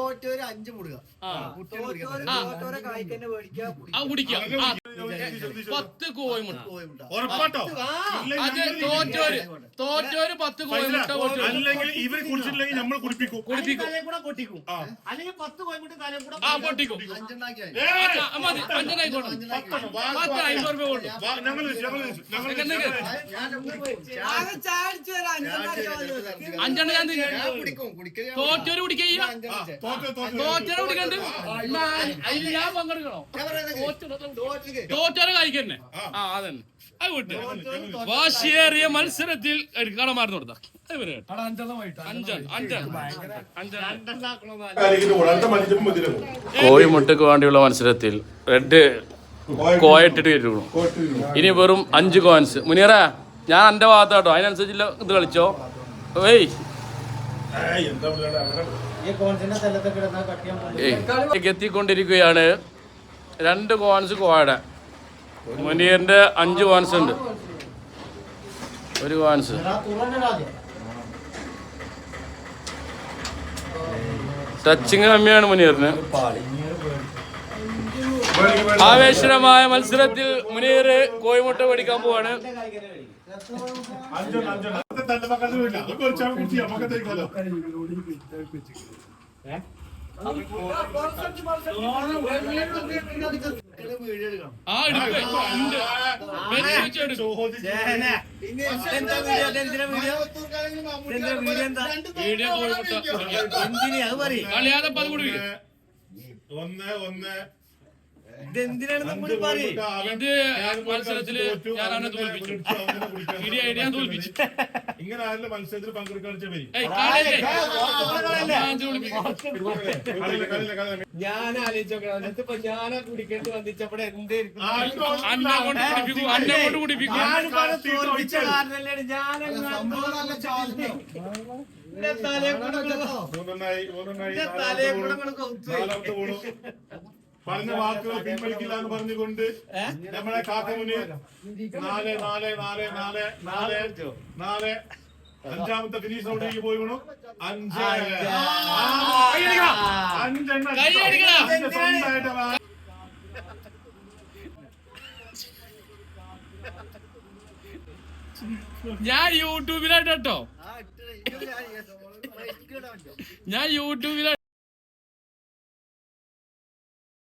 തോറ്റൊരു അഞ്ച് മുടുക. ആ. തോറ്റോരെ പത്ത് കോഴിമുട്ട. ഉറപ്പാട്ടോ അത് തോറ്റോര് തോറ്റോര് പത്ത് കോഴിമുട്ട അല്ലെങ്കിൽ ഇവർ കുടിച്ചിട്ടില്ലെങ്കിൽ നമ്മൾ കുടിപ്പിക്കും കുടിപ്പിക്കും. അല്ലെങ്കിൽ പത്ത് കൂടെ ആ പൊട്ടിക്കും മതി വാങ്ങി. പത്ത് അമ്പത് രൂപ ഞാൻ അഞ്ചെണ്ണം ഞാൻ കുടിക്കും കുടിക്കുക തോറ്റോര്. തോറ്റോ, തോറ്റോ. തോറ്റോരെ കുടിക്കണ്ട് അതിൽ ഞാൻ പങ്കെടുക്കണോ ഞാൻ തോറ്റോരെ കഴിക്കന്നെ ആ. അതന്നെ. അത് വിട്ട്. വാശിയേറിയ മത്സരത്തിൽ കൊടുത്ത. മനുഷ്യൻ മതിയാകും. കോഴിമുട്ടക്ക് വേണ്ടിയുള്ള മത്സരത്തിൽ റെഡ് കോയിട്ടിട്ട് കയറ്റുള്ളൂ ഇനി വെറും അഞ്ച് കോയിൻസ് മുനീറ ഞാൻ എന്റെ ഭാഗത്താട്ടോ അതിനനുസരിച്ചുള്ള ഇത് കളിച്ചോ. ഏയ്. എത്തിക്കൊണ്ടിരിക്കുകയാണ് രണ്ട് കോയിൻസ് കോയുടെ മുനീറിന്റെ അഞ്ച് വാൻസ് ഉണ്ട്. ഒരു വാൻസ് ടച്ചിങ് കമ്മിയാണ് മുനീറിന്. ആവേശമായ മത്സരത്തിൽ മുനീർ കോഴിമുട്ട പഠിക്കാൻ പോവാണ്. അഞ്ചെണ്ണം, ആ വീഡിയോ? കോഴിമുട്ട എന്തിനാ? അത് പറയും. കളിയാതെ. ഒന്ന് ഒന്ന്. ഇത് മത്സരത്തിൽ ഞാൻ അവനെ തോൽപ്പിച്ചു. ഇടി ഐഡിയ ഞാൻ തോൽപ്പിച്ചു. ഇങ്ങനെ ആരെങ്കിലും മത്സരത്തിൽ പങ്കെടുക്കാൻ? ഞാൻ അഞ്ച് വിളിപ്പിക്കും. കളിയില്ല കളിയില്ല കളിയില്ല ഞാൻ ആലോചിച്ചോക്കണം ഇതിപ്പോ ഞാനാ കുടിക്കേണ്ടി വന്നിച്ചപ്പോഴെ എന്തായിരിക്കും ഞാൻ സംഭവം നല്ല ചാടുന്നു. തലേ കൂടെ തലയെ കൂടെ നാലാമത്തെ പറഞ്ഞ വാക്കുകൾ പിൻവലിക്കില്ല എന്ന് പറഞ്ഞുകൊണ്ട് നമ്മളെ കാക്കമുനി നാല് നാല് നാല് നാല് നാല് നാല്. അഞ്ചാമത്തെ ഫിനിഷ് റൗണ്ടിലേക്ക് പോയി വേണം. അഞ്ച്. അഞ്ചെണ്ണം സ്വന്തമായിട്ട് ഞാൻ യൂട്യൂബിലായിട്ട് കേട്ടോ ഞാൻ യൂട്യൂബിലായിട്ട്